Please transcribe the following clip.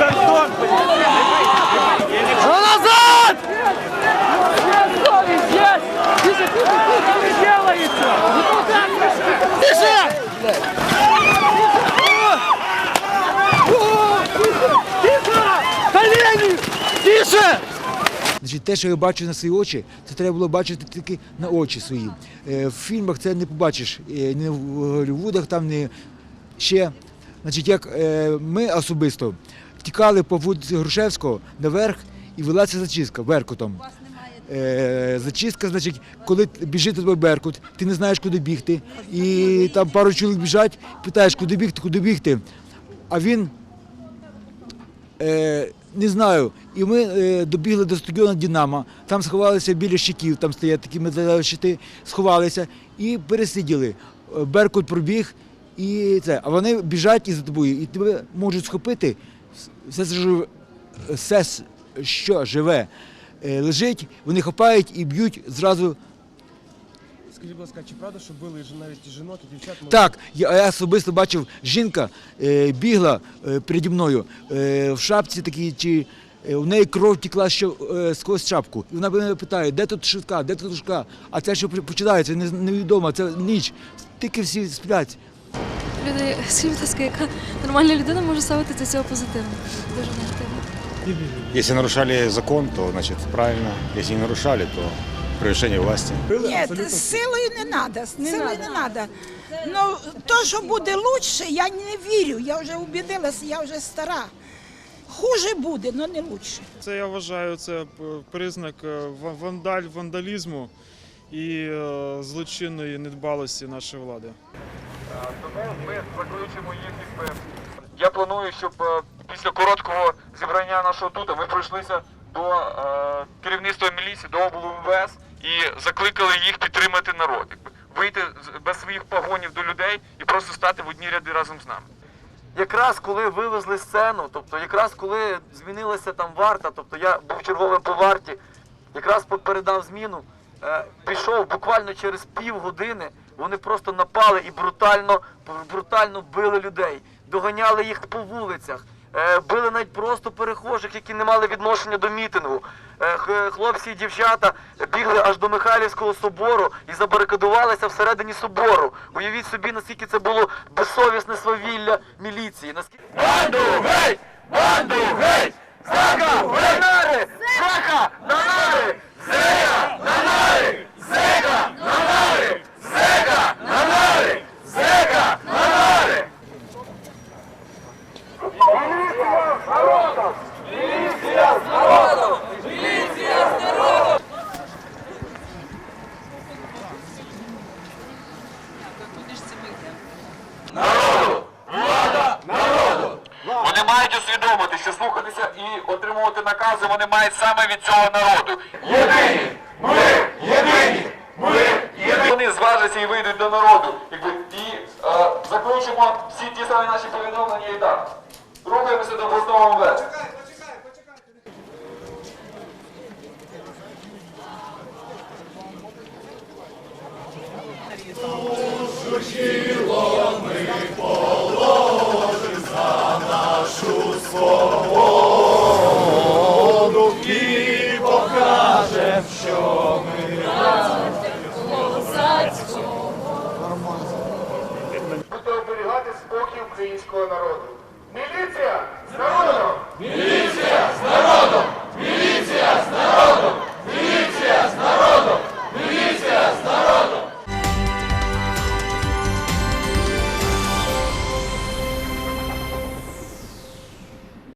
кордон. А назад! Тише! Колені! Тише! Значить, те, що я бачу на свої очі, це треба було бачити тільки на очі свої. Е, В фільмах це не побачиш, е, не в Голлівудах, там не ще. Значить, як е, ми особисто втікали по вулиці Грушевського наверх і велася зачистка Беркутом. Е, зачистка, значить, коли біжить до тебе Беркут, ти не знаєш, куди бігти, і там пару чоловік біжать, питаєш, куди бігти, куди бігти. А він е, не знаю. І ми е, добігли до стадіону Динамо, там сховалися біля щитів, там стоять такі металеві щити, сховалися і пересиділи. Беркут пробіг, і це. А вони біжать і за тобою, і тебе можуть схопити. Все, все що живе, е, лежить, вони хапають і б'ють зразу Скажіть, будь ласка, чи правда, що били навіть і жінок, і дівчат? Так, я, я особисто бачив, жінка е, бігла е, переді мною е, в шапці такій, чи е, у неї кров текла ще е, сквозь шапку. І вона мене питає, де тут швидка, де тут швидка? А це що починається, невідомо, це ніч. Тільки всі сплять. Люди, скажіть, будь ласка, яка нормальна людина може ставити до цього позитивно? Дуже негативно. Если нарушали закон, то значит правильно. Если не нарушали, то превышение власти. Ні, з силою не треба, з силою не треба. Ну, то, що буде краще, я не вірю. Я вже убідилася, я вже стара. Хуже буде, але не краще. Це я вважаю, це признак е, ва- вандаль, вандалізму і е, злочинної недбалості нашої влади. Тому ми закличемо їх із Я планую, щоб е, після короткого зібрання нашого тут ми пройшлися до е, керівництва міліції, до облмвс і закликали їх підтримати народ. Вийти без своїх погонів до людей і просто стати в одні ряди разом з нами. якраз коли вивезли сцену, тобто якраз коли змінилася там варта, тобто я був черговим по варті, якраз передав зміну, е, пішов буквально через півгодини, вони просто напали і брутально, брутально били людей, доганяли їх по вулицях. е, Били навіть просто перехожих, які не мали відношення до мітингу. Е, Хлопці і дівчата бігли аж до Михайлівського собору і забарикадувалися всередині собору. Уявіть собі, наскільки це було безсовісне свавілля міліції. Наскільки... Банду геть! Банду геть! Мають усвідомити, що слухатися і отримувати накази вони мають саме від цього народу. Єдині! Ми єдині! Ми єдині! Вони зважаться і вийдуть до народу. Якби, і е, заключимо всі ті самі наші повідомлення і так. Рухаємося до обласного МВС. Будете